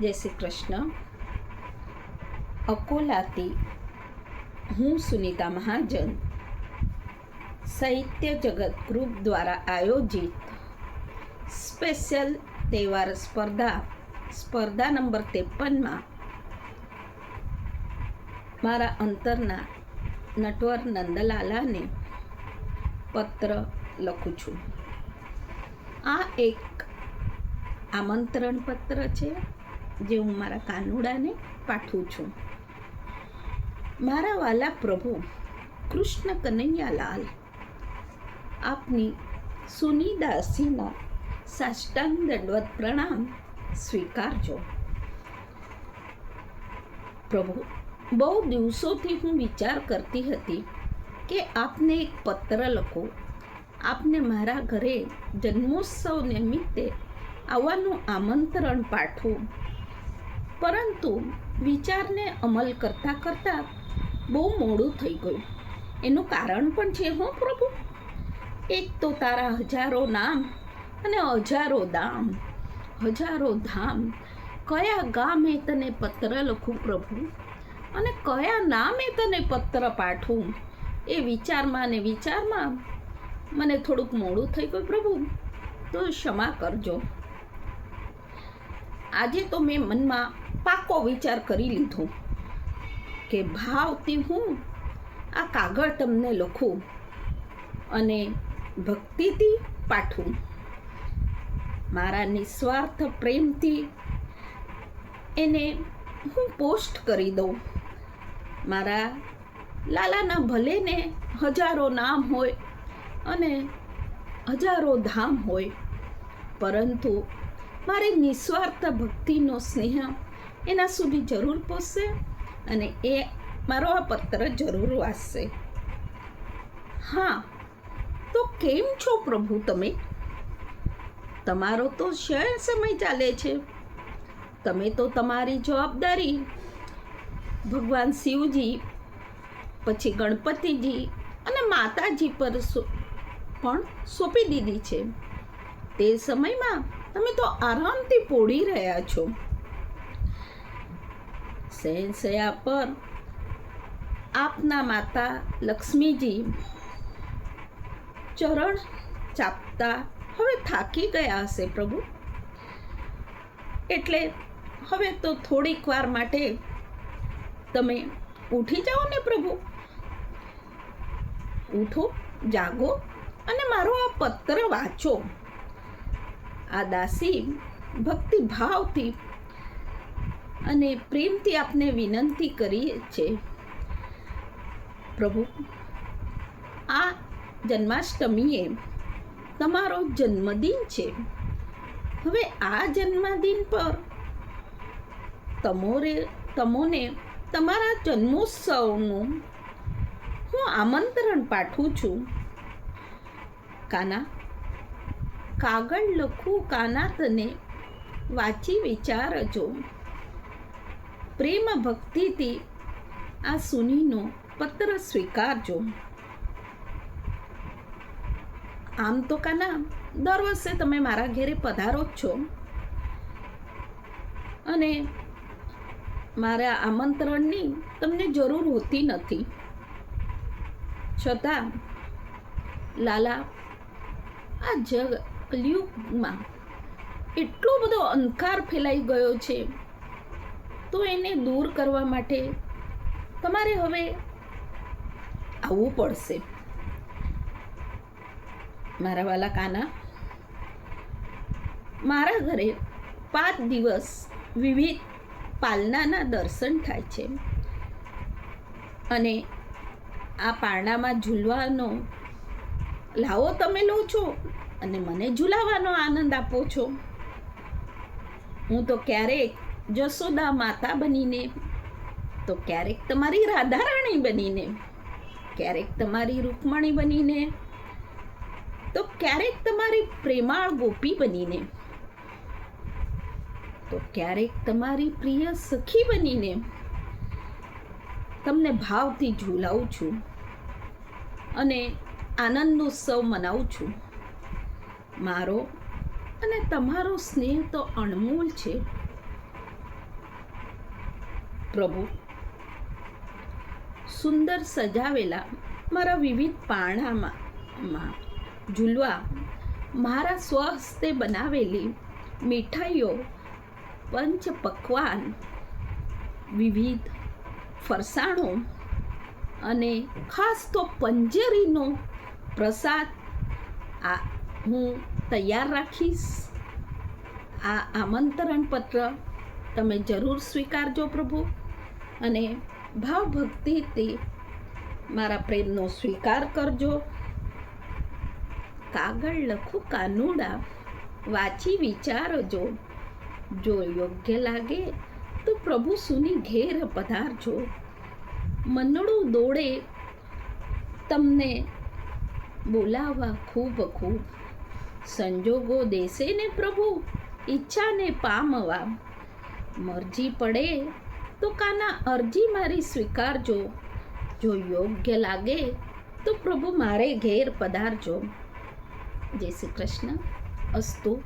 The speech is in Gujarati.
જય શ્રી કૃષ્ણ. અકોલાથી હું સુનિતા મહાજન. સાહિત્ય જગત ગ્રુપ દ્વારા આયોજિત સ્પેશિયલ તહેવાર સ્પર્ધા સ્પર્ધા નંબર ત્રેપનમાં મારા અંતરના નટવર નંદલાલાને પત્ર લખું છું. આ એક આમંત્રણ પત્ર છે. જે હું મારા કાનુડાને પાઠું છું. મારા વાલા પ્રભુ, કૃષ્ણ કનૈયાલાલ, આપની સુનીદાસીના સાષ્ટાંગ દંડવત પ્રણામ સ્વીકારજો. પ્રભુ, બહુ દિવસોથી હું વિચાર કરતી હતી કે આપને એક પત્ર લખો. આપને મારા ઘરે જન્મોત્સવ નિમિત્તે આવવાનું આમંત્રણ પાઠવું. પરંતુ વિચારને અમલ કરતાં કરતાં બહુ મોડું થઈ ગયું. એનું કારણ પણ છે હો પ્રભુ. એક તો તારા હજારો નામ અને હજારો દામ. હજારો ધામ. કયા ગામે તને પત્ર લખું પ્રભુ? અને કયા નામે તને પત્ર પાઠવું એ વિચારમાં ને વિચારમાં મને થોડુંક મોડું થઈ ગયું પ્રભુ. તો ક્ષમા કરજો. આજે તો મેં મનમાં પાકો વિચાર કરી લીધો કે ભાવથી હું આ કાગળ તમને લખું અને ભક્તિથી પાઠવું. મારા નિસ્વાર્થ પ્રેમથી એને હું પોસ્ટ કરી દઉં. મારા લાલાના ભલેને હજારો નામ હોય અને હજારો ધામ હોય, પરંતુ મારી નિસ્વાર્થ ભક્તિનો સ્નેહ એના સુધી જરૂર પહોંચશે અને એ મારો આ પત્ર જરૂર વાંચશે. હા, તો કેમ છો પ્રભુ તમે? તમારો તો શહેર સમય ચાલે છે. તમે તો તમારી જવાબદારી ભગવાન શિવજી, પછી ગણપતિજી અને માતાજી પર પણ સોંપી દીધી છે. તે સમયમાં તમે તો આરામથી પોડી રહ્યા છો. શહેનશયા પર આપના માતા લક્ષ્મીજી ચરણ ચાપતા હવે થાકી ગયા હશે પ્રભુ. એટલે હવે તો થોડીક વાર માટે તમે ઉઠી જાઓ ને પ્રભુ. ઉઠો, જાગો અને મારો આ પત્ર વાંચો. આ દાસી ભક્તિ ભાવથી અને પ્રેમથી આપને વિનંતી કરીએ છે. પ્રભુ, આ જન્માષ્ટમીએ તમારો જન્મદિન છે. હવે આ જન્મદિન પર તમોરે, તમોને તમારા જન્મોત્સવનું હું આમંત્રણ પાઠવું છું. કાના, કાગળ લખું કાના તને વાંચી વિચારજો. પ્રેમ ભક્તિથી આ સુનીનો પત્ર સ્વીકારજો. આમ તો કાના, દર વર્ષે તમે મારા ઘેરે પધારો જ છો. અને મારા આમંત્રણની તમને જરૂર હોતી નથી. છતાં, લાલા, આ જગ કલયુગમાં એટલો બધો અંધકાર ફેલાઈ ગયો છે તો એને દૂર કરવા માટે તમારે હવે આવવું પડશે. મારા વાલા કાના, મારા ઘરે પાંચ દિવસ વિવિધ પાલનાના દર્શન થાય છે. અને આ પારણામાં ઝૂલવાનો લાવો તમે લો છો અને મને ઝૂલાવાનો આનંદ આપો છો. હું તો ક્યારેક જશોદા માતા બનીને, તો ક્યારેક તમારી રાધારાણી બનીને, ક્યારેક તમારી રૂકમણી બનીને, તો ક્યારેક તમારી પ્રેમાળ ગોપી બનીને, તો ક્યારેક તમારી પ્રિય સખી બનીને, તમને ભાવથી ઝૂલાવું છું અને આનંદ ઉત્સવ મનાવું છું. મારો અને તમારો સ્નેહ તો અણમોલ છે. પ્રભુ. સુંદર સજાવેલા મારા વિવિધ પાણામાં ઝૂલવા મારા સ્વહસ્તે બનાવેલી મીઠાઈઓ, પંચ પકવાન, વિવિધ ફરસાણો અને ખાસ તો પંજરીનો પ્રસાદ આ હું તૈયાર રાખીશ. આ આમંત્રણ પત્ર તમે જરૂર સ્વીકારજો પ્રભુ. અને ભાવ ભક્તિથી મારા પ્રેમનો સ્વીકાર કરજો. કાગળ લખું, કાનુડા વાંચી વિચારજો. જો યોગ્ય લાગે તો પ્રભુ સુની ઘેર પધારજો. મનડું દોડે તમને બોલાવવા ખૂબ ખૂબ. સંજોગો દેશે ને પ્રભુ, ઈચ્છાને પામવા. મરજી પડે તો કાના અરજી મારી સ્વીકારજો. જો યોગ્ય લાગે તો પ્રભુ મારે ઘેર પધારજો. જય શ્રી કૃષ્ણ. અસ્તુ.